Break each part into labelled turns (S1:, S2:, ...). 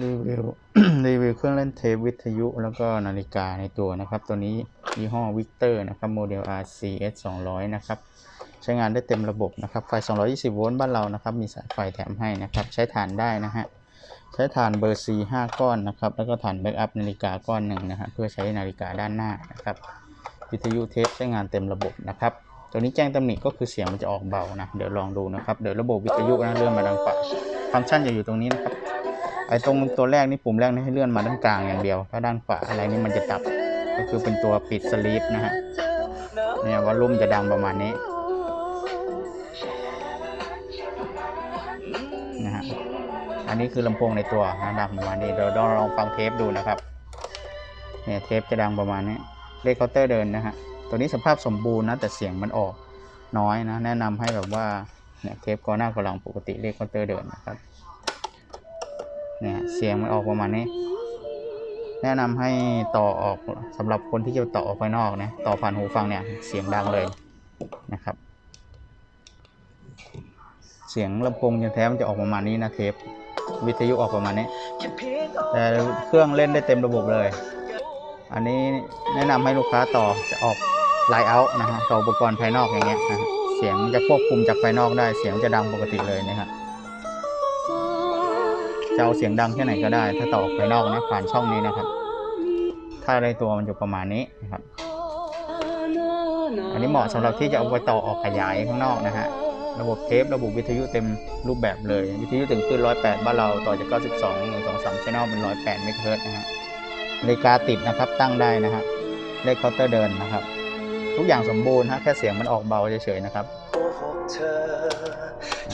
S1: รีวิวรีวิวเครื่องเล่นเทปวิทยุแล้วก็นาฬิกาในตัวนะครับ ตัวนี้ยี่ห้อวิกเตอร์นะครับโมเดล RCS 200 นะครับ ใช้งานได้เต็มระบบนะครับ ไฟ 220 โวลต์บ้านเรานะครับ มีสายไฟแถมให้นะครับ ใช้ฐานได้นะฮะ ใช้ฐานเบอร์ C 5 ก้อนนะครับ แล้วก็ฐานแบ็กอัพนาฬิกาก้อนหนึ่งนะฮะเพื่อใช้นาฬิกาด้านหน้านะครับ วิทยุเทปใช้งานเต็มระบบนะครับตัวนี้แจ้งตำหนิก็คือเสียงมันจะออกเบานะ เดี๋ยวลองดูนะครับ เดี๋ยวระบบวิทยุนะเลื่อนมาดังขวาฟังก์ชันจะอยู่ตรงนี้นะครับ อ้ตรงตัวแรกนี่ปุ่มแรกนี่ให้เลื่อนมาด้านกลางอย่างเดียว ถ้าด้านขวาอะไรนี่มันจะตับ ก็คือเป็นตัวปิดสลีปนะฮะ เนี่ยวอลลุ่มจะดังประมาณนี้นะฮะ อันนี้คือลำโพงในตัวนะดังประมาณนี้ เราลองฟังเทปดูนะครับ เนี่ยเทปจะดังประมาณนี้ เลขเคาน์เตอร์เดินนะฮะ ตัวนี้สภาพสมบูรณ์นะแต่เสียงมันออกน้อยนะ แนะนำให้แบบว่าเนี่ยเทปกอหน้ากอหลังปกติเลขเคาน์เตอร์เดินนะครับ เนี่ยเสียงมันออกประมาณนี้ แนะนำให้ต่อออกสำหรับคนที่จะต่อออกไปนอกนะต่อผ่านหูฟังเนี่ยเสียงดังเลยนะครับ เสียงลำโพงยังแท้มันจะออกประมาณนี้นะเทปวิทยุออกประมาณนี้ แต่เครื่องเล่นได้เต็มระบบเลย อันนี้แนะนำให้ลูกค้าต่อจะออกไลน์เอาท์นะฮะต่ออุปกรณ์ภายนอกอย่างเงี้ยนะเสียงจะควบคุมจากภายนอกได้ เสียงจะดังปกติเลยนะฮะ จะเอาเสียงดังแค่ไหนก็ได้ ถ้าต่อออกภายนอกนะผ่านช่องนี้นะครับ ถ้าได้ตัวมันจะประมาณนี้นะครับ อันนี้เหมาะสำหรับที่จะเอาไปต่อออกขยายข้างนอกนะฮะระบบเทประบบวิทยุเต็มรูปแบบเลย วิทยุถึงขึ้น108 บ้านเราต่อจาก 92 123 channel เป็น 108 เมกะเฮิรตซ์นะฮะนาฬิกาติดนะครับตั้งได้นะฮะเลขเคาน์เตอร์เดินนะครับ ทุกอย่างสมบูรณ์ฮะแค่เสียงมันออกเบาเฉยๆนะครับ
S2: โกหกเธอ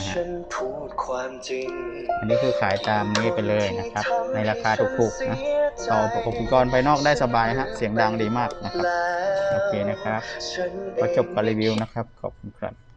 S2: ฉันพูดความจริง
S1: อันนี้คือขายตามนี้ไปเลยนะครับ ในราคาถูกๆนะต่ออุปกรณ์ภายนอกได้สบายฮะเสียงดังดีมากนะครับโอเคนะครับ
S2: ฉัน
S1: ก็จบการรีวิวนะครับขอบคุณครับ